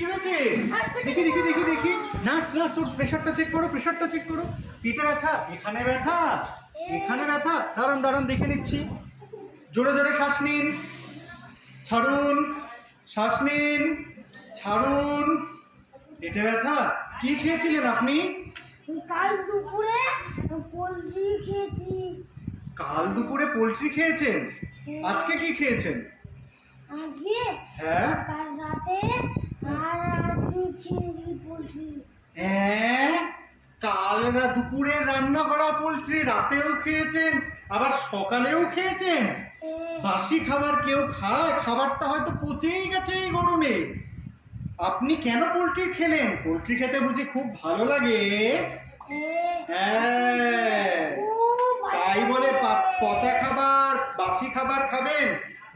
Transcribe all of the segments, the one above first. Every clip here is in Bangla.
কি হয়েছে? দেখি দেখি দেখি দেখি। নার্স নার্স ওর প্রেশারটা চেক করো প্রেশারটা চেক করো। পেটে ব্যথা এখানে ব্যথা এখানে ব্যথা। দাঁড়ান দাঁড়ান দেখে নিচ্ছি। জোরে জোরে শ্বাস নিন। ছাড়ুন। শ্বাস নিন। ছাড়ুন। পেটে ব্যথা। কি খেয়েছিলেন আপনি? কাল দুপুরে পোলট্রি খেয়েছি। কাল দুপুরে পোলট্রি খেয়েছেন? আজকে কি খেয়েছেন? আজকে হ্যাঁ? কাল রাতে হ্যাঁ কাল দুপুরে রান্না করা পোলট্রি রাতেও খেয়েছেন আবার সকালেও খেয়েছেন? বাসি খাবার কেউ খায়? খাবারটা হয়তো পচেই গেছে এই গরমে। আপনি কেন পোলট্রি খেলেন? পোলট্রি খেতে বুঝি খুব ভালো লাগে। হ্যাঁ তাই বলে পচা খাবার বাসি খাবার খাবেন?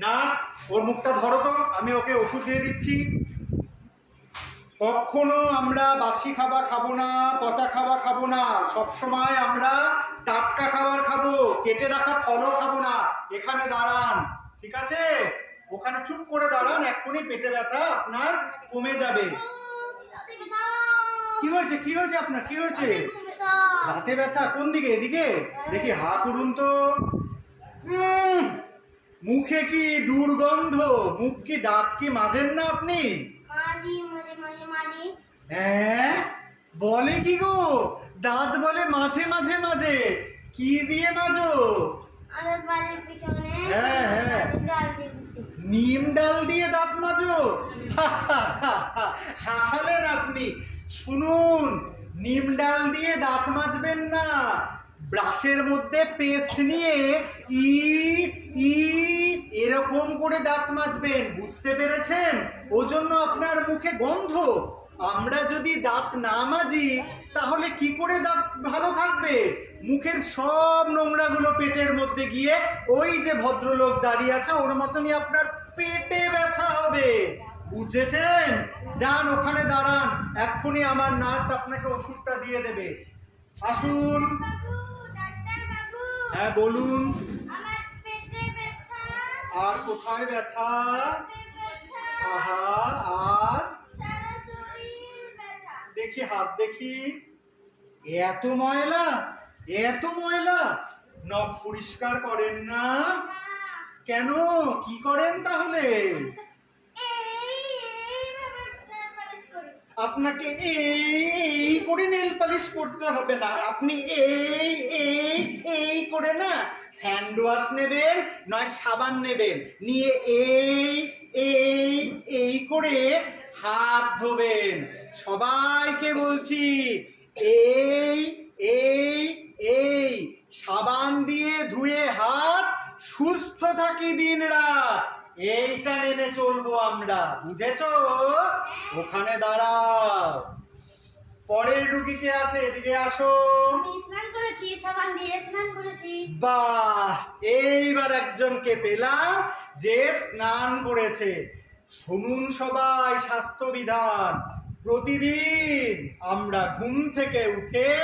নার্স ওর মুখটা ধরো তো আমি ওকে ওষুধ দিয়ে দিচ্ছি। কখনো আমরা বাসি খাবার খাব না, পচা খাবার খাব না। সব সময় আমরা টাটকা খাবার খাব, কেটে রাখা ফলও খাব না। এখানে দাঁড়ান, ঠিক আছে? ওখানে চুপ করে দাঁড়ান, এক্ষুনি পেটে ব্যথা আপনার কমে যাবে। কি হয়েছে? কি হয়েছে আপনার? কি হয়েছে? রাতে ব্যথা? কোন দিকে? এদিকে? দেখি হা করুন তো। মুখে কি দুর্গন্ধ? মুখ কি দাঁত কি মাজেন না আপনি? মাঝি মাঝে। হ্যাঁ? বলে কি গো? দাঁত বলে মাঝে মাঝে মাঝে। কি দিয়ে মাজো? আমাদের বাড়ির পিছনে হ্যাঁ, হ্যাঁ। ডাল দিয়ে নিম ডাল দিয়ে দাঁত মাজো? হাসালেন আপনি। শুনুন নিম ডাল দিয়ে দাঁত মাজবেন না। ব্রাশের মধ্যে পেস্ট নিয়ে ই করে দাঁত মাজবেন, বুঝতে পেরেছেন? ওজন্য আপনার মুখে গন্ধ। আমরা যদি দাঁত না মাজি, তাহলে কি করে দাঁত ভালো থাকবে? মুখের সব নোংরাগুলো পেটের মধ্যে গিয়ে ওই যে ভদ্রলোক দাঁড়িয়ে আছে, ওর মতনই আপনার পেটে ব্যথা হবে। বুঝেছেন? যান, ওখানে দাঁড়ান। এক্ষুনি আমার নার্স আপনাকে ওষুধটা দিয়ে দেবে। আসুন। হ্যাঁ বলুন। আর কোথায় ব্যথা? পেটে ব্যথা আহা, আর? দেখি হাত দেখি। এত ময়লা এত ময়লা। নখ পরিষ্কার করেন না। কেন? কি করেন তাহলে? আপনাকে এই করে নেল পালিশ করতে হবে না। আপনি এই এই এই করে না হ্যান্ড ওয়াশ নেবেন, নয় সাবান নেবেন। নিয়ে এই এই এই করে হাত ধোবেন। সবাইকে বলছি, এই এই এই সাবান দিয়ে ধুয়ে হাত সুস্থ থাকি দিন রাত। এইটা মেনে চলবো আমরা, বুঝেছ? ওখানে দাঁড়াও। পরের রুগী কে আছে? এদিকে আসো। আমি স্নান করেছি সাবান দিয়ে স্নান করেছি। বাহ! এইবার একজনকে পেলাম যে স্নান করেছে। শুনুন সবাই স্বাস্থ্যবিধান প্রতিদিন আমরা ঘুম থেকে উঠে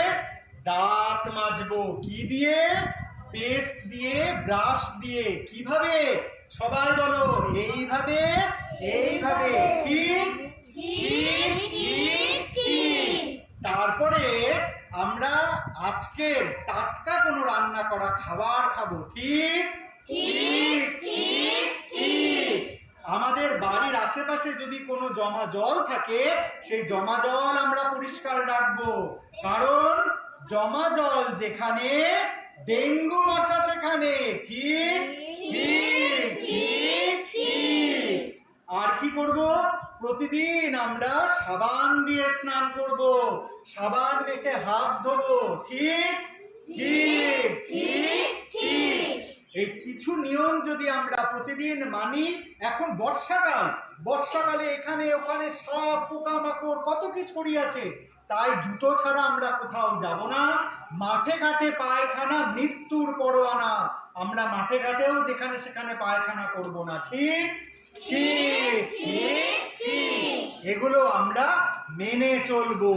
দাঁত মাজবো। কি দিয়ে? পেস্ট দিয়ে ব্রাশ দিয়ে। কীভাবে? সবাই বলো এইভাবে এইভাবে। ঠিক? ঠিক। আজকের টাটকা কোনো রান্না করা খাবার খাব। ঠিক ঠিক, ঠিক, ঠিক। আমাদের বাড়ির আশেপাশে যদি কোনো জমা জল থাকে সেই জমা জল আমরা পরিষ্কার রাখব। কারণ জমা জল যেখানে ডেঙ্গু মশা সেখানে। ঠিক ঠিক। আর কি করব? প্রতিদিন আমরা সাবান দিয়ে স্নান করব। সাবান রেখে হাত ধোবো। ঠিক? ঠিক। ঠিক ঠিক। এই কিছু নিয়ম যদি আমরা প্রতিদিন মানি এখন বর্ষাকাল। বর্ষাকালে এখানে ওখানে সব পোকামাকড় কত কি ছড়িয়ে তাই জুতো ছাড়া আমরা কোথাও যাব না। মাঠে ঘাটে পায়খানা মৃত্যুর পরোয়ানা। আমরা মাঠে ঘাটেও যেখানে সেখানে পায়খানা করব না। ঠিক? এগুলো আমরা মেনে চলবো